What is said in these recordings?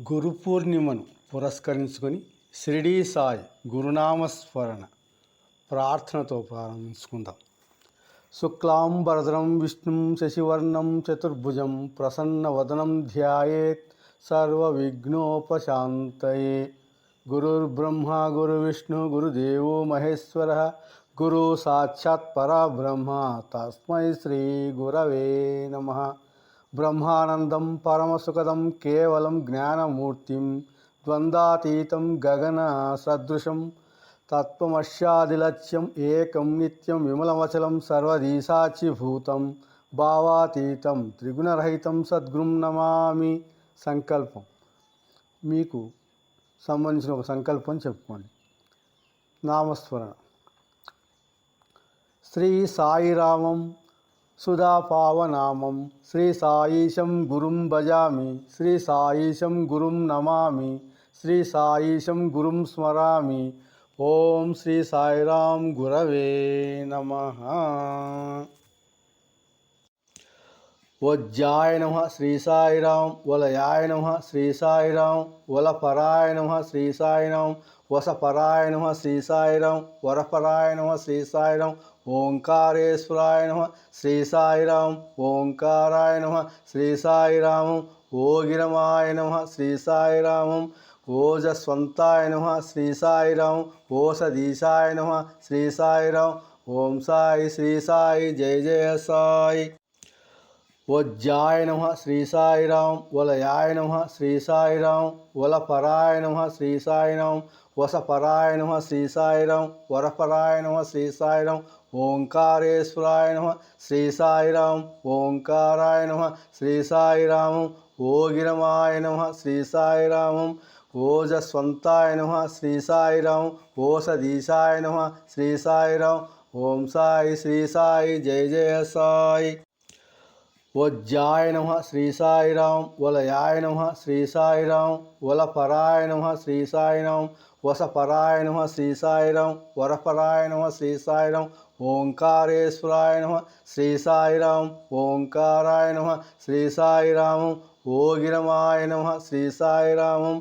గురు పూర్ణిమను పురస్కరించుకొని షిరిడీ సాయి గురునామస్మరణ ప్రార్థనతో ప్రారంభించుకుందాం. శుక్లాంబరధరం విష్ణుం శశివర్ణం చతుర్భుజం ప్రసన్నవదనం ధ్యాయేత్ సర్వవిఘ్నోపశాంతయే. గురుర్బ్రహ్మ గురువిష్ణు గురుదేవో మహేశ్వర గురు సాక్షాత్ పరబ్రహ్మ. తస్మై శ్రీ గురవే నమః. బ్రహ్మానందం పరమసుఖదం కేవలం జ్ఞానమూర్తిం ద్వందాతీతం గగన సదృశం తత్వమశ్యాదిలక్ష్యం ఏకం నిత్యం విమలవచలం సర్వదీశాచిభూతం భావాతీతం త్రిగుణరహితం సద్గురుం నమామి సంకల్పం. మీకు సంబంధించిన ఒక సంకల్పం చెప్పుకోండి. నామస్మరణ. శ్రీ సాయిరామం సుధాపావనామం శ్రీ సాయిశం గురుం భజామి శ్రీ సాయిశం గురుం నమామి శ్రీ సాయిశం గురుం స్మరామి ఓం శ్రీ సాయిరాం గురవే నమ వజ్జాయ నమ శ్రీ సాయిరాం వలయాయ నమ శ్రీ సాయిరాం వలపరాయ నమ శ్రీ సాయిరాం వసపరాయ నమ శ్రీ సాయిరాం వరపరాయ నమ శ్రీ సాయిరాం ओंकारेश्वराय नम श्री साई राम ओंकाराय नम श्री साई राम गिरमाय नम श्री साई राम ओजस्वंताय नम श्री साई राम ओषधीशाय नम श्री साई राम ओम साई श्री साई जय जय साई वज्जाय नम श्री साई राम वलयाय नम श्री साई राम वलपराय नम श्री साई राम वसपराय नम श्री साई राम वरपराय नम श्री साई राम శ్రీ సాయిరాం ఓసదీశాయ నమ శ్రీ సాయిరాం ఓం సాయి శ్రీ సాయి జయ జయ సాయి వజ్జాయ నమ శ్రీ సాయిరాం వలయాయ నమ శ్రీ సాయిరాం వలపరాయ నమ శ్రీ సాయిరాం వసపరాయ నమ శ్రీ సాయిరాం వరపరాయ నమ శ్రీ సాయిరాం ఓంకారేశ్వరాయ నమ శ్రీ సాయిరాం ఓంకారాయ నమ శ్రీ సాయిరామం ఓగిరమాయ నమ శ్రీ సాయిరామం ఓజస్వంతాయ నమ శ్రీ సాయిరాం ఓసదీశాయ నమ శ్రీ సాయిరాం ఓం సాయి శ్రీ సాయి జయ జయ సాయి వజ్జాయ నమ శ్రీ సాయిరాం వలయాయ నమ శ్రీ సాయిరాం వలపరాయ నమ శ్రీ సాయిరాం వసపరాయ నమ శ్రీ సాయిరాం వరపరాయ నమ శ్రీ సాయిరాం ఓంకారేశ్వరాయ నమ శ్రీ సాయిరాం ఓంకారాయ నమ శ్రీ సాయిరామం ఓగిరమాయ నమ శ్రీ సాయిరామం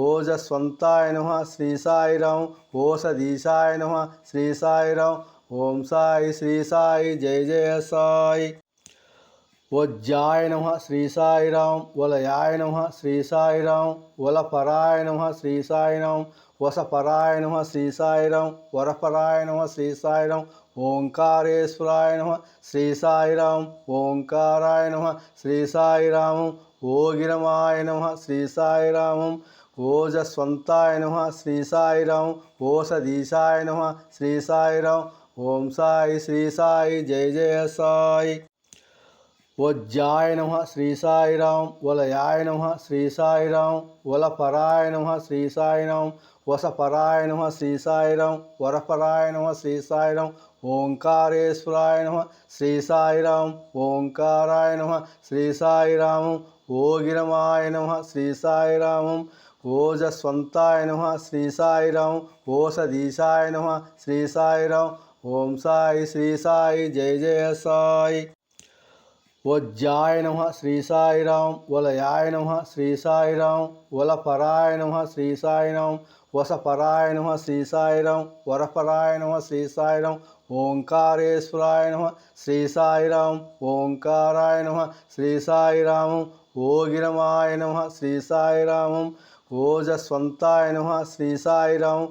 ఓజస్వంతాయ నమ శ్రీ సాయిరాం ఓసదీశాయ నమ శ్రీ సాయిరాం ఓం సాయి శ్రీ సాయి జయ జయ సాయి వజ్జాయ నమ శ్రీ సాయిరాం వలయాయ నమ శ్రీ సాయిరాం వలపరాయ నమ శ్రీ సాయిరాం వసపరాయ నమ శ్రీ సాయిరాం వరపరాయ నమ శ్రీ సాయిరాం ఓంకారేశ్వరాయ నమ శ్రీ సాయిరాం ఓంకారాయ నమ శ్రీ సాయిరామం ఓగిరమాయ నమ శ్రీ సాయిరామం ఓజస్వంతాయ నమ శ్రీ సాయిరాం ఓసదీశాయ నమ శ్రీ సాయిరాం ఓం సాయి శ్రీ సాయి జయ జయ సాయి వజ్జాయ నమ శ్రీ సాయిరాం వలయాయ నమ శ్రీ సాయిరాం వలపరాయ నమ శ్రీ సాయిరాం వసపరాయ నమ శ్రీ సాయిరాం వరపరాయ నమ శ్రీ సాయిరాం ఓంకారేశ్వరాయ నమ. శ్రీ సాయిరాం ఓంకారాయ నమ. శ్రీ సాయిరామం ఓగిరమాయ నమ. శ్రీ సాయిరామం ఓజస్వంతాయ నమ. శ్రీ సాయిరాం ఓషధీశాయ నమ. శ్రీ సాయిరాం ఓం సాయి శ్రీ సాయి జయ జయ సాయి. వజ్జాయ నమ. శ్రీ సాయిరాం వలయాయ నమ. శ్రీ సాయిరాం వలపరాయ నమ. శ్రీ సాయిరాం వసపరాయ నమ శ్రీ సాయిరాం వరపరాయ నమ శ్రీ ఓంకారేశ్వరాయ నమ శ్రీసాయిరాం ఓంకారాయ నమ శ్రీసాయిరామం ఓగిరమాయ నమ శ్రీసాయిరామం ఓజస్వంతాయ నమ శ్రీ సాయిరాం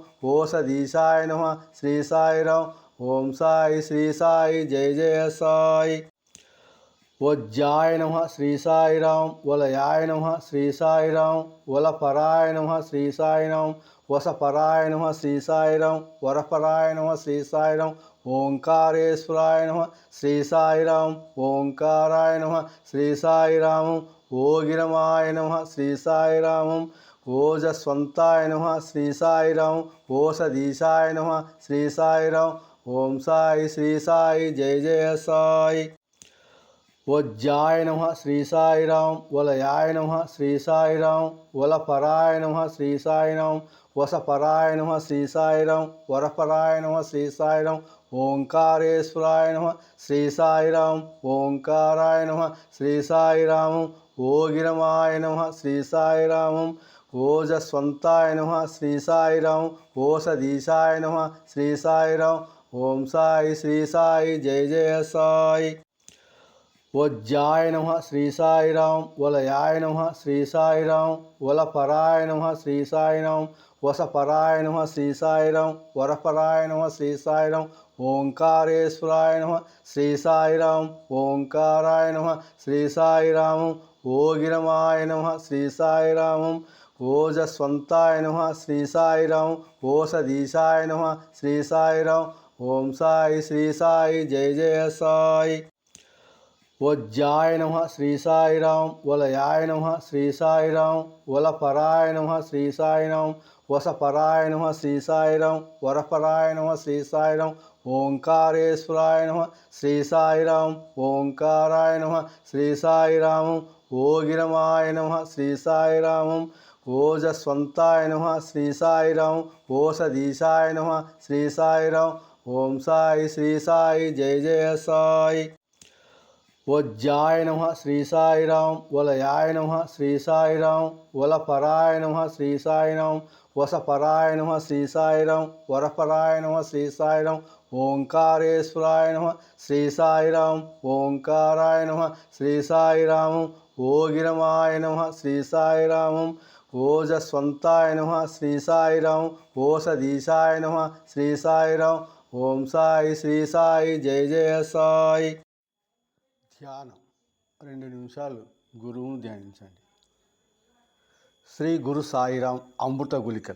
నమ శ్రీసాయిరాం ఓం సాయి శ్రీ సాయి జయ జయ సాయి. వజ్జాయ నమ శ్రీ సాయిరాం వలయాయ నమ శ్రీ సాయిరాం వలపరాయ నమ శ్రీ సాయిరాం వసపరాయ నమ శ్రీ సాయిరాం వరపరాయ నమ శ్రీ సాయిరాం ఓంకారేశ్వరాయ నమ శ్రీ సాయిరాం ఓంకారాయ నమ శ్రీ సాయిరామం ఓగిరమాయ నమ శ్రీ సాయిరామం ఓజస్వంతాయ నమ శ్రీ సాయిరాం ఓషధీశాయ నమ శ్రీ సాయిరాం ఓం సాయి శ్రీ సాయి జయ జయ సాయి వజ్జాయ నమ శ్రీ సాయిరాం వలయాయ నమ శ్రీ సాయిరాం వలపరాయ నమ శ్రీ సాయిరాం వసపరాయ నమ శ్రీ సాయిరాం వరపరాయ నమ శ్రీ సాయిరాం ఓంకారేశ్వరాయ నమ శ్రీ సాయిరాం ఓంకారాయ నమ శ్రీ సాయిరామం ఓగిరమాయ నమ శ్రీ సాయిరామం ఓజస్వంతాయ నమ శ్రీ సాయిరాం ఓషధీశాయ నమ శ్రీ సాయిరాం ఓం సాయి శ్రీ సాయి జయ జయ సాయి వజ్జాయ నమ శ్రీ సాయిరాం వలయాయ నమ శ్రీ సాయిరాం వలపరాయ నమ శ్రీ సాయిరాం వసపరాయ నమ శ్రీ సాయిరాం వరపరాయ నమ శ్రీ సాయిరాం ఓంకారేశ్వరాయ నమ శ్రీ సాయిరాం ఓంకారాయ నమ శ్రీ సాయిరామం ఓగిరమాయ నమ శ్రీ సాయిరామం ఓజస్వంతాయ నమ శ్రీ సాయిరాం ఓషధీశాయ నమ శ్రీ సాయిరాం ఓం సాయి శ్రీ సాయి జయ జయ సాయి వజ్జాయ నమ శ్రీ సాయిరాం వలయాయ నమ శ్రీ సాయిరాం వలపరాయ నమ శ్రీ సాయిరాం వసపరాయ నమ శ్రీ సాయిరాం వరపరాయ నమ శ్రీ సాయిరాం ఓంకారేశ్వరాయ నమ శ్రీ సాయిరాం ఓంకారాయ నమ శ్రీ సాయిరామం ఓగిరమాయ నమ శ్రీ సాయిరామం ఓజస్వంతాయ నమ శ్రీ సాయిరాం ఓషధీశాయ నమ శ్రీ సాయిరాం ఓం సాయి శ్రీ సాయి జయ జయ సాయి వజ్జాయ నమ శ్రీ సాయిరాం వలయాయ నమ శ్రీ సాయిరాం వలపరాయ నమ శ్రీ సాయిరాం వసపరాయ నమ శ్రీ సాయిరాం వరపరాయ నమ శ్రీ సాయిరాం ఓంకారేశ్వరాయ నమ శ్రీ సాయిరాం ఓంకారాయ నమ శ్రీ సాయిరామం ఓగిరమాయ నమ శ్రీ సాయిరామం ఓజస్వంతాయ నమ శ్రీ సాయిరాం ఓషధీశాయ నమ శ్రీ సాయిరాం ఓం సాయి శ్రీ సాయి జయ జయ సాయి ధ్యానం. రెండు నిమిషాలు గురువును ధ్యానించండి. శ్రీ గురు సాయిరాం అమృత గులికల్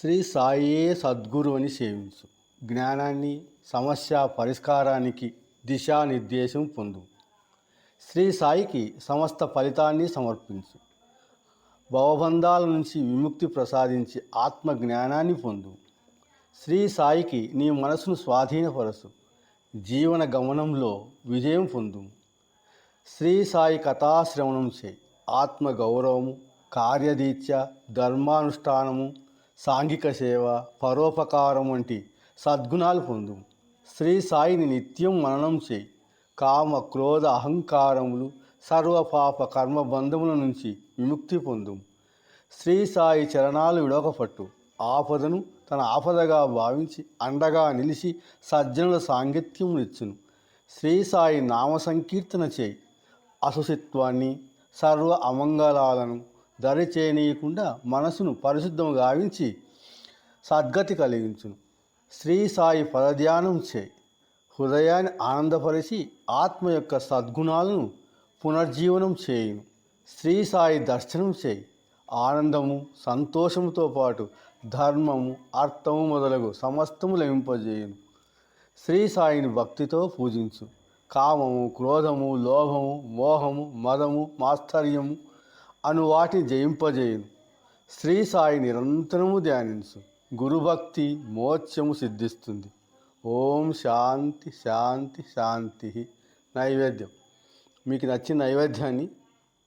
శ్రీ సాయియే సద్గురు అని సేవించు. జ్ఞానాన్ని సమస్య పరిష్కారానికి దిశానిర్దేశం పొందు. శ్రీ సాయికి సమస్త ఫలితాన్ని సమర్పించు. భవబంధాల నుంచి విముక్తి ప్రసాదించి ఆత్మ జ్ఞానాన్ని పొందు. శ్రీ సాయికి నీ మనసును స్వాధీనపరచు. జీవన గమనంలో విజయం పొందు. శ్రీ సాయి కథాశ్రవణం చే ఆత్మ గౌరవము ధర్మానుష్ఠానము సాంఘిక సేవ పరోపకారం వంటి సద్గుణాలు పొందు. శ్రీ సాయిని నిత్యం మననం చేయి కామ క్రోధ అహంకారములు సర్వపాప కర్మబంధముల నుంచి విముక్తి పొందు. శ్రీ సాయి చరణాలు విడవకపట్టు. ఆపదను తన ఆపదగా భావించి అండగా నిలిచి సజ్జనుల సాంగత్యం ఇచ్చును శ్రీ సాయి నామ సంకీర్తన చేయి. అసుసిత్వాన్ని సర్వ అమంగళాలను దరిచేయనీయకుండా మనసును పరిశుద్ధం గావించి సద్గతి కలిగించును. శ్రీ సాయి పదధ్యానం చేయి. హృదయాన్ని ఆనందపరిచి ఆత్మ యొక్క సద్గుణాలను పునర్జీవనం చేయును. శ్రీ సాయి దర్శనం చేయి. ఆనందము సంతోషముతో పాటు ధర్మము అర్థము మొదలగు సమస్తము లభింపజేయును. శ్రీ సాయిని భక్తితో పూజించు. కామము క్రోధము లోభము మోహము మదము మాస్తర్యము అను వాటిని జయింపజేయును. శ్రీ సాయి నిరంతరము ధ్యానించు. గురుభక్తి మోక్షము సిద్ధిస్తుంది. ఓం శాంతి శాంతి శాంతి నైవేద్యం. మీకు నచ్చిన నైవేద్యాన్ని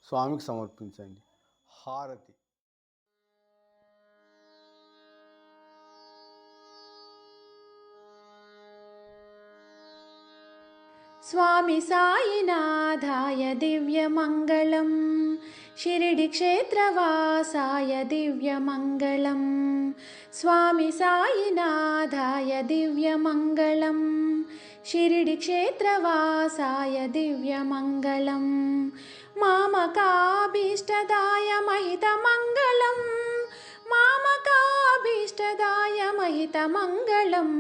స్వామికి సమర్పించండి. स्वामि सायिनाधाय दिव्यमङ्गलम्। शिरडिक्षेत्रवासाय दिव्यमङ्गलम्। स्वामि सायिनाधाय दिव्यमङ्गलम्। शिरडिक्षेत्रवासाय दिव्यमङ्गलम्। मामकाभीष्टदाय महितमङ्गलं मामकाभीष्टदाय महितमङ्गलम्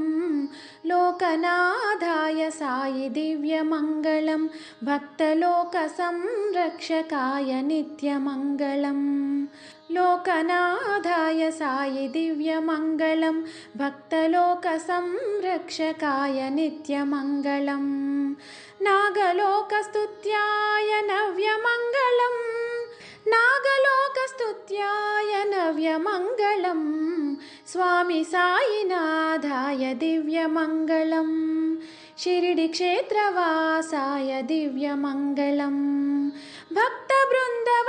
लोकनाथाय सायि दिव्यमङ्गलं भक्तलोकसंरक्षकाय नित्यमङ्गलम् लोकनाथाय सायि दिव्यमङ्गलं भक्तलोकसंरक्षकाय नित्यमङ्गलम् नागलोकस्तुत्याय नव्यमङ्गलम् नागलोकस्तुत्याय नव्यमङ्गलम् स्वामि सायिनाथाय दिव्यमङ्गलं शिरिडिक्षेत्रवासाय दिव्यमङ्गलम् भक्तबृन्दवन्दिताय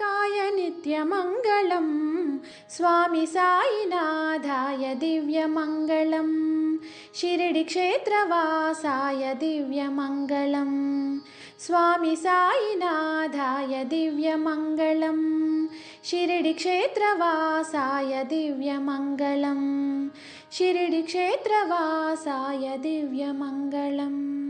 मङ्गलप्रदायकाय नित्यमङ्गलं स्वामि साईनाथाय दिव्यमङ्गलं शिरडिक्षेत्रवासाय दिव्यमङ्गलं स्वामि साईनाथाय दिव्यमङ्गलं शिरडिक्षेत्रवासाय दिव्यमङ्गलं शिरडिक्षेत्रवासाय दिव्यमङ्गलम्